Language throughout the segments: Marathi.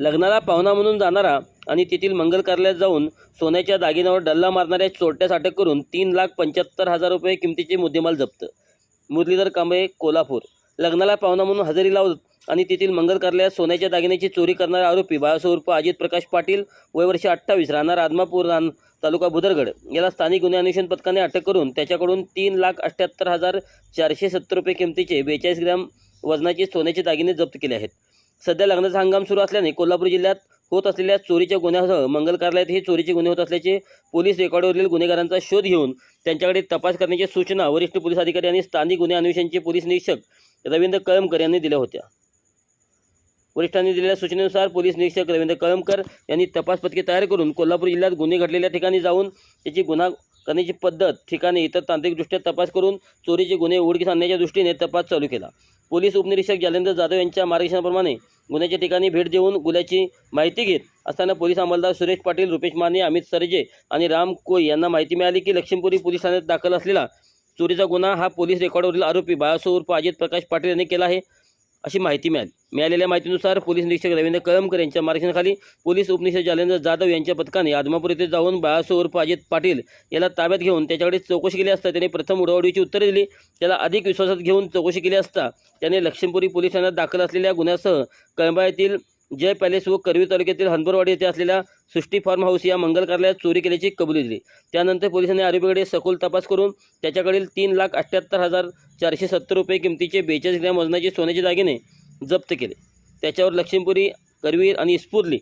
लग्नाला पाहुणा म्हणून जाणारा आणि तेथील मंगल कार्यालयात जाऊन सोन्याच्या दागिन्यावर डल्ला मारणाऱ्या चोरट्यास अटक करून तीन लाख पंच्याहत्तर हजार रुपये किमतीचे मुद्देमाल जप्त. मुरलीधर कांबळे कोल्हापूर. लग्नाला पाहुणा म्हणून हजेरी लावत आणि तेथील मंगल कार्यालयात सोन्याच्या दागिन्याची चोरी करणारा आरोपी बाळासाहेब उर्फ अजित प्रकाश पाटील वय वर्ष अठ्ठावीस राहणार आदमापूर रान तालुका बुदरगड याला स्थानिक गुन्हे अन्वेषण पथकाने अटक करून त्याच्याकडून तीन लाख अठ्ठ्याहत्तर हजार चारशे सत्तर रुपये किमतीचे बेचाळीस ग्रॅम वजनाचे सोन्याचे दागिने जप्त केले आहेत. सध्या लग्नाचा हंगाम सुरू असल्याने कोल्हापूर जिल्ह्यात होत असलेल्या चोरीच्या गुन्ह्यासह मंगल कार्यालयात हे चोरीचे गुन्हे होत असल्याचे पोलीस रेकॉर्डवरील गुन्हेगारांचा शोध घेऊन त्यांच्याकडे तपास करण्याची सूचना वरिष्ठ पोलीस अधिकारी आणि स्थानिक गुन्हे अन्वेषणचे पोलीस निरीक्षक रवींद्र कळमकर यांनी दिल्या होत्या. वरिष्ठांनी दिलेल्या सूचनेनुसार पोलीस निरीक्षक रवींद्र कळमकर यांनी तपास पथके तयार करून कोल्हापूर जिल्ह्यात गुन्हे घडलेल्या ठिकाणी जाऊन त्याची गुन्हा करण्याची पद्धत ठिकाणी इतर तांत्रिकदृष्ट्या तपास करून चोरीचे गुन्हे उघडकीस आणण्याच्या दृष्टीने तपास चालू केला. पोलीस उपनिरीक्षक जालेंद्र जाधव यांच्या मार्गदर्शनाप्रमाणे गुन्ह्याच्या ठिकाणी भेट देऊन गुन्ह्याची माहिती घेत असताना पोलीस अंमलदार सुरेश पाटील रुपेश माने अमित सरजे आणि राम कोई यांना माहिती मिळाली की लक्ष्मीपुरी पोलीस ठाण्यात दाखल असलेला चोरीचा गुन्हा हा पोलीस रेकॉर्डवरील आरोपी बाळासो उर्फ अजित प्रकाश पाटील यांनी केला आहे. अशी माहिती मिळाली. मिळालेल्या माहितीनुसार पोलीस निरीक्षक रवींद्र कळमकर यांच्या मार्गदर्शनाखाली पोलीस उपनिरीक्षक जालेंद्र जाधव यांच्या पथकाने आदमापूर येथे जाऊन बाळासो उर्फ अजित पाटील याला ताब्यात घेऊन त्याच्याकडे चौकशी केली असता त्याने प्रथम उडवाडीची उत्तरे दिली. त्याला अधिक विश्वासात घेऊन चौकशी केली असता त्याने लक्ष्मीपुरी पोलिसांना ठाण्यात दाखल असलेल्या गुन्ह्यासह कळंबा येथील जय पॅलेस व करवी तालुक्यातील हनबरवाडी येथे असलेल्या सृष्टी फार्म हाऊस या मंगल कार्यालयात चोरी केल्याची कबुली दिली. त्यानंतर पोलिसांनी आरोपीकडे सखोल तपास करून त्याच्याकडील तीन लाख अठ्ठ्याहत्तर हजार चारशे सत्तर रुपये किमतीचे बेचाळीस ग्रॅम वजनाचे सोन्याचे दागिने जप्त केले. त्याच्यावर लक्ष्मीपुरी करवीर आणि इस्पुर्ली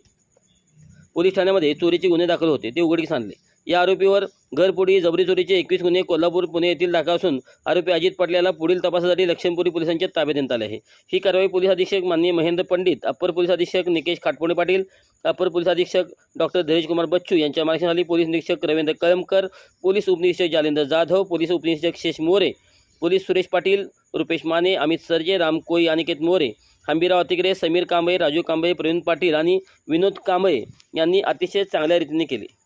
पोलीस ठाण्यामध्ये चोरीचे गुन्हे दाखल होते ते उघडकीस आणले. या आरोपीवर घरपुडी जबरी चोरीचे एकवीस गुन्हे कोल्हापूर पुणे येथील दाखल असून आरोपी अजित पाटल्याला पुढील तपासासाठी लक्ष्मीपुरी पोलिसांच्या ताब्यात देण्यात आले आहे. ही कारवाई पोलीस अधीक्षक माननीय महेंद्र पंडित अप्पर पोलीस अधीक्षक निकेश खाटपुणे पाटील अप्पर पोलीस अधीक्षक डॉक्टर धीरज कुमार बच्चू यांच्या मार्गदर्शनाखाली पोलीस निरीक्षक रवींद्र कळमकर पोलीस उपनिरीक्षक जालेंद्र जाधव पोलीस उपनिरीक्षक शेष मोरे पोलीस सुरेश पाटील रुपेश माने अमित सरजे राम कोई अनिकेत मोरे हंबीराव अतिकरे समीर कांबळे राजू कांबळे प्रवीण पाटील आणि विनोद कांबळे यांनी अतिशय चांगल्या रीतीने केले.